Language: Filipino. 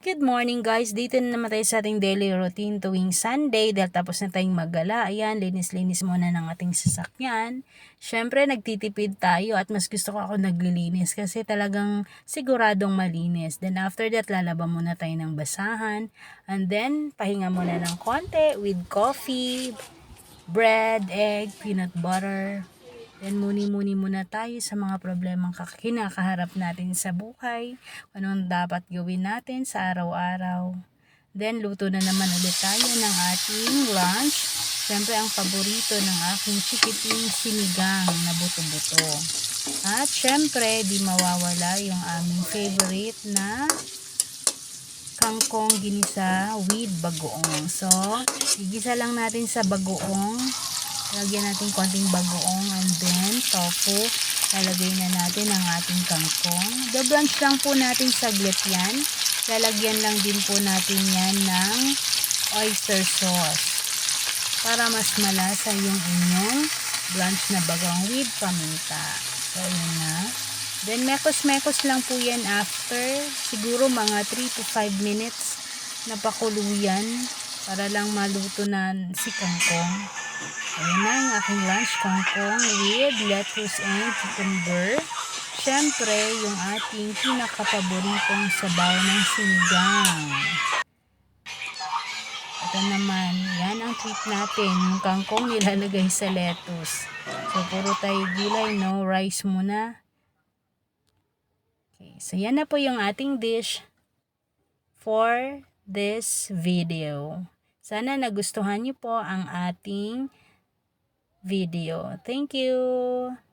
Good morning guys, dito na naman tayo sa ating daily routine tuwing Sunday dahil tapos na tayong maggala. Ayan, linis-linis muna ng ating sasakyan. Siyempre, nagtitipid tayo at mas gusto ko ako naglilinis kasi talagang siguradong malinis. Then after that, lalaba muna tayo ng basahan. And then, pahinga muna ng konti with coffee, bread, egg, peanut butter. Then muni-muni muna tayo sa mga problemang kinakaharap natin sa buhay, anong dapat gawin natin sa araw-araw. Then luto na naman ulit tayo ng ating lunch. Siyempre ang paborito ng aking chikiting sinigang na buto-buto. At syempre di mawawala yung aming favorite na kangkong ginisa with bagoong. So, igisa lang natin sa bagoong. Lagyan natin konting bagoong and then tofu. Lalagay na natin ang ating kangkong. The-blanch lang po natin saglit yan. Lalagyan lang din po natin yan ng oyster sauce. Para mas malasa yung inyong blanch na bagong with paminta. So, yun na. Then, mekos-mekos lang po yan after siguro mga 3 to 5 minutes na pakuluyan para lang maluto na si kangkong. Ayan na yung aking lunch kangkong with lettuce and cucumber. Siyempre, yung ating pinakapaboritong sabaw ng sinigang. Ito naman, yan ang treat natin. Yung kangkong nilalagay sa lettuce. So, puro tayo gulay, no? Rice muna. Okay, so yan na po yung ating dish for this video. Sana nagustuhan niyo po ang ating video. Thank you!